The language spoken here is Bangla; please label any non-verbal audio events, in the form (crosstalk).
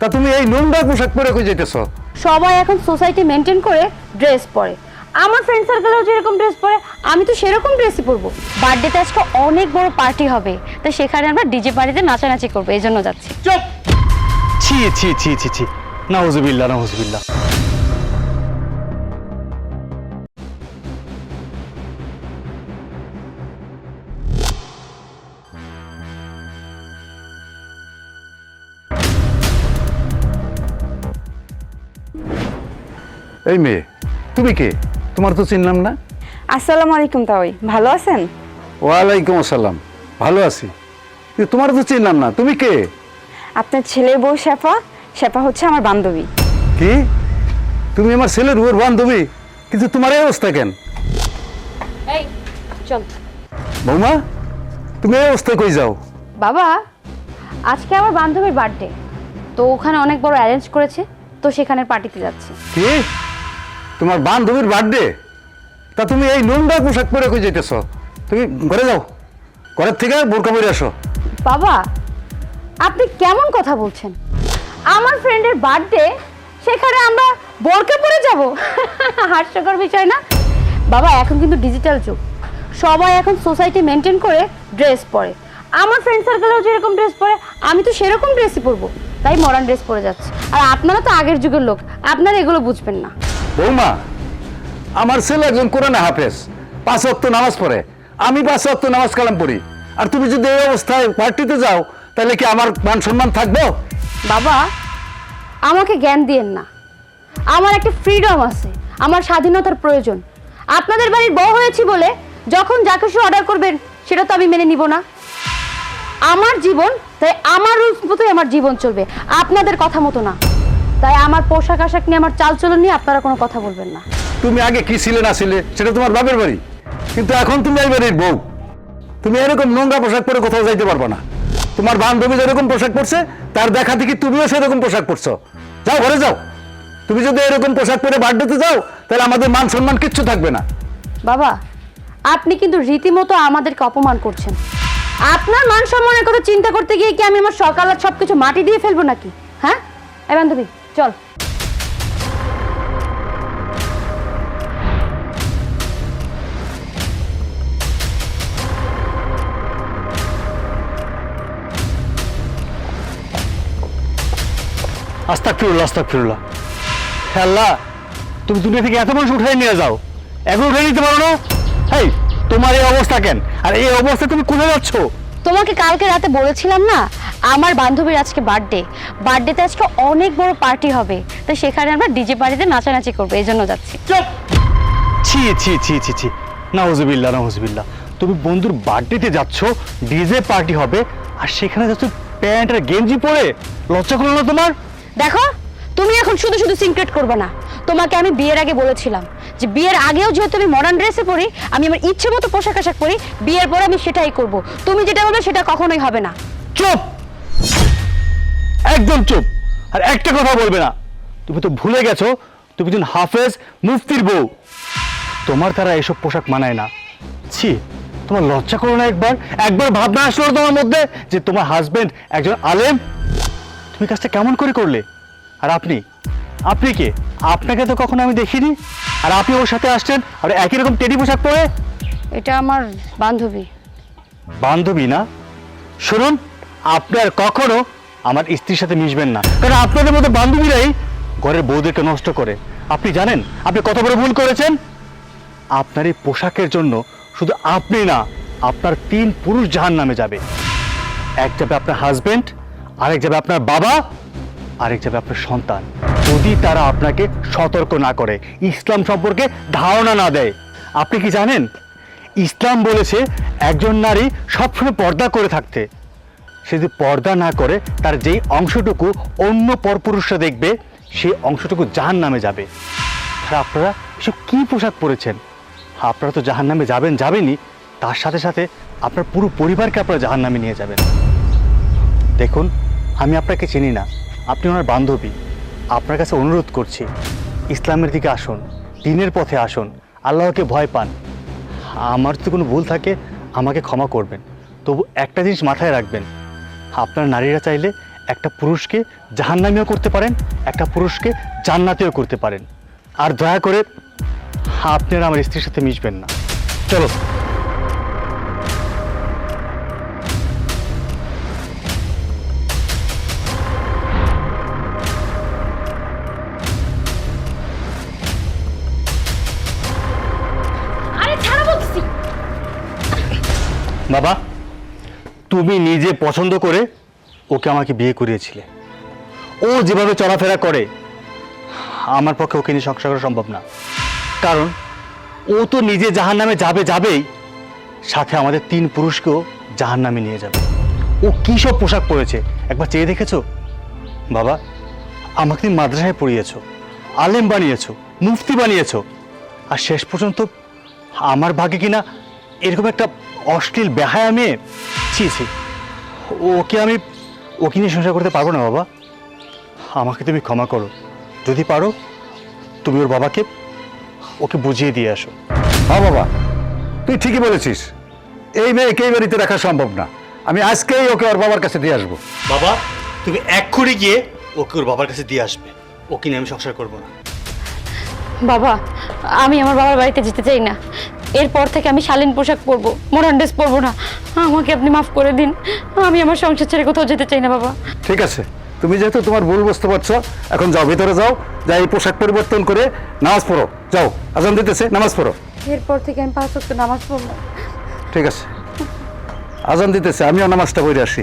তা তুমি এই নোংরা পোশাক পরে কই যাইতেছো? সবাই এখন সোসাইটি মেনটেন করে ড্রেস পরে। আমার ফ্রেন্ড সার্কেলেও যেরকম ড্রেস পরে আমি তো সেরকম ড্রেসই পরবো। বার্থডেতে আজকে অনেক বড় পার্টি হবে তাই সেখানে আমরা ডিজে পার্টিতে নাচানাচি করব এই জন্য যাচ্ছি। চুপ! ছি ছি ছি ছি ছি। নাউজুবিল্লাহ নাউজুবিল্লাহ এই মেয়ে তুমি কে? তোমার তো চিনলাম না। আসসালামু আলাইকুম তাওই ভালো আছেন? ওয়ালাইকুম আসসালাম ভালো আছি। কিন্তু তোমার তো চিনলাম না তুমি কে? আপনার ছেলের বউ শেফা শেফা হচ্ছে আমার বান্ধবী। কি? তুমি আমার ছেলের বউর বান্ধবী? কিন্তু তোমার এই অবস্থা কেন? এই চল। বৌমা তুমি এই অবস্থায় কই যাও? বাবা আজকে আমার বান্ধবীর বার্থডে। তো ওখানে অনেক বড় অ্যারেঞ্জ করেছে তো সেখানে পার্টিতে যাচ্ছি। কি? তোমার বান্ধবীর বার্থডে তা তুমি এই নোংরা পোশাক পরে কই যেতেছ তুমি ঘরে যাও। ঘরের থেকে বোরকা পরে আসো। বাবা, আপনি কেমন কথা বলছেন? আমার ফ্রেন্ডের বার্থডে সেখানে আমরা বোরকা পরে যাব? (laughs) হাস্যকর বিষয় না? বাবা, এখন কিন্তু ডিজিটাল যুগ। সবাই এখন সোসাইটি মেনটেন করে ড্রেস পরে। আমার ফ্রেন্ড সার্কেলেও যেরকম ড্রেস পরে, আমি তো সেরকম ড্রেসই পরবো। তাই মডার্ন ড্রেস পরে যাচ্ছে। আর আপনারা তো আগের যুগের লোক। আপনারা এগুলো বুঝবেন না। বৌমা, আমার ছেলে একজন কোরআনে হাফেজ, পাঁচ অক্ত নামাজ পড়ে। আমি পাঁচ অক্ত নামাজ কালাম পড়ি। আর তুমি যদি এই অবস্থায় পার্টিতে যাও, তাহলে কি আমার মান সম্মান থাকব? বাবা, আমাকে জ্ঞান দিয়েন না। আমার একটা ফ্রিডম আছে, আমার স্বাধীনতার প্রয়োজন। আপনাদের বাড়ির বউ হয়েছি বলে যখন যা কিছু অর্ডার করবেন, সেটা তো আমি মেনে নিব না। আমার জীবন, তাই আমার রুলস মতোই আমার জীবন চলবে। আপনাদের কথা মতো না। তাই আমার পোশাক আশাক নিয়ে আমার চালচলন নিয়ে আপনারা কোনো কথা বলবেন না। তুমি আগে কি ছিলে না ছিলে সেটা তোমার বাপের বাড়ি। কিন্তু এখন তুমি এই বাড়ির বউ। তুমি এরকম নোংরা পোশাক পরে কোথাও যাইতে পারবে না। তোমার বান্ধবী যেরকম পোশাক পরছে তার দেখা দেখি তুমিও সেরকম পোশাক পরছো। যাও ঘরে যাও। তুমি যদি এরকম পোশাক পরে বার্থডেতে যাও তাহলে আমাদের মান সম্মান কিচ্ছু থাকবে না। বাবা আপনি কিন্তু রীতিমতো আমাদেরকে অপমান করছেন। আপনার মান সম্মানের কথা চিন্তা করতে গিয়ে কি আমি আমার সকাল আর সব কিছু মাটি দিয়ে ফেলব নাকি? হ্যাঁ? এই বান্ধবী চল। আস্তাক ফিরুল্লাহ আস্তাক ফিরুল্লাহ আল্লাহ তুমি দুনিয়া থেকে এত মানুষ উঠে নিয়ে যাও। এখন উঠে নিতে পারো না? হেই তোমার এই অবস্থা কেন? আর এই অবস্থা তুমি কোথায় যাচ্ছ? তোমাকে কালকে রাতে বলেছিলাম না আমার বান্ধবীর আজকে বার্থডে বার্থডেতে আজকে অনেক বড় পার্টি হবে। তো সেখানে আমরা ডিজে পার্টিতে নাচানাচি করব এই জন্য যাচ্ছি। ছি ছি ছি ছি ছি। নাউজুবিল্লাহ নাউজুবিল্লাহ তুমি বন্ধুর বার্থডেতে যাচ্ছ ডিজে পার্টি হবে আর সেখানে যাচ্ছ প্যান্ট আর গেঞ্জি পরে? লজ্জা করল না তোমার? দেখো তুমি এখন শুধু শুধু সিক্রেট করবে না। তোমাকে আমি বিয়ের আগে বলেছিলাম যে বিয়ের আগেও যেহেতু আমি মডার্ন ড্রেসে পরি আমি আমার ইচ্ছে মতো পোশাক আশাক পরি বিয়ের পরে আমি সেটাই করব। তুমি যেটা বলবে সেটা কখনোই হবে না। চুপ! একদম চুপ। আর একটা কথা বলবে না। তুমি তো ভুলে গেছো তুমি একজন হাফেজ মুফতির বউ। তোমার তারা এসব পোশাক মানায় না। ছি তোমার লজ্জা করো না একবার। একবার ভাবনা আসলো তোমার মধ্যে যে তোমার হাজবেন্ড একজন আলেম? তুমি কাজটা কেমন করে করলে? আর আপনি? আপনি কে? আপনাকে তো কখনো আমি দেখিনি। আর আপনি ওর সাথে আসছেন আর একই রকম টেডি পোশাক পরে? এটা আমার বান্ধবী। বান্ধবী না? শুনুন আপনার কখনো আমার স্ত্রীর সাথে মিশবেন না। কারণ আপনাদের মতো বান্ধবীরাই ঘরের বউদেরকে নষ্ট করে। আপনি জানেন, আপনি কত বড় ভুল করেছেন? আপনার এই পোশাকের জন্য শুধু আপনি না, আপনার তিন পুরুষ জাহান নামে যাবে। এক যাবে আপনার হাজবেন্ড আরেক যাবে আপনার বাবা, আরেক যাবে আপনার সন্তান। যদি তারা আপনাকে সতর্ক না করে, ইসলাম সম্পর্কে ধারণা না দেয়, আপনি কি জানেন? ইসলাম বলেছে, একজন নারী সবসময় পর্দা করে থাকতে। সে যদি পর্দা না করে, তার যেই অংশটুকু অন্য পরপুরুষরা দেখবে, সেই অংশটুকু জাহান নামে যাবে। আর আপনারা এসব কী পোশাক পরেছেন? আপনারা তো জাহান নামে যাবেন, যাবেনই। তার সাথে সাথে আপনার পুরো পরিবারকে আপনারা জাহান নামে নিয়ে যাবেন। দেখুন, আমি আপনাকে চিনি না। আপনি ওনার বান্ধবী। আপনার কাছে অনুরোধ করছি, ইসলামের দিকে আসুন, দিনের পথে আসুন, আল্লাহকে ভয় পান। আমার যদি কোনো ভুল থাকে, আমাকে ক্ষমা করবেন। তবু একটা জিনিস মাথায় রাখবেন আপনার নারীরা চাইলে একটা পুরুষকে জাহান্নামিও করতে পারেন একটা পুরুষকে জান্নাতেও করতে পারেন। আর দয়া করে আপনারা আমার স্ত্রীর সাথে মিশবেন না। চলো। বাবা। তুমি নিজে পছন্দ করে ওকে আমাকে বিয়ে করিয়েছিলে। ও যেভাবে চলাফেরা করে, আমার পক্ষে ওকে নিয়ে সংসার করা সম্ভব না। কারণ ও তো নিজে জাহান নামে যাবে যাবেই, সাথে আমাদের তিন পুরুষকেও জাহান নামে নিয়ে যাবে। ও কী সব পোশাক পরেছে, একবার চেয়ে দেখেছ? বাবা, আমাকে তুমি মাদ্রাসায় পড়িয়েছো, আলেম বানিয়েছ, মুফতি বানিয়েছ, আর শেষ পর্যন্ত আমার ভাগ্যে কিনা এরকম একটা অশ্লীল বেহায়া মেয়ে? ছি ছি। ওকে আমি ওকে নিয়ে সংসার করতে পারব না বাবা। আমাকে তুমি ক্ষমা করো। যদি পারো তুমি ওর বাবাকে ওকে বুঝিয়ে দিয়ে আসো। হ্যাঁ বাবা। তুই ঠিকই বলেছিস। এই মেয়েকে এই বাড়িতে রাখা সম্ভব না। আমি আজকেই ওকে ওর বাবার কাছে দিয়ে আসব। বাবা তুমি এক্ষুনি গিয়ে ওকে ওর বাবার কাছে দিয়ে আসবে। ওকে নিয়ে আমি সংসার করব না। বাবা আমি আমার বাবার বাড়িতে যেতে চাই না। এরপর থেকে আমি শালীন পোশাক পরবো মডার্ন ড্রেস পরবো না। আমাকে আপনি মাফ করে দিন। আমি আমার সংসার ছেড়ে কোথাও যেতে চাই না বাবা। ঠিক আছে। তুমি যেহেতু তোমার ভুল বুঝতে পারছ এখন যাও ভিতরে যাও যাই এই পোশাক পরিবর্তন করে নামাজ পড়ো। যাও আজান দিতেছে নামাজ পড়ো। এরপর থেকে আমি পাঁচ নামাজ পড়ব। ঠিক আছে। আজান দিতেছে আমিও নামাজটা পড়ে আসি।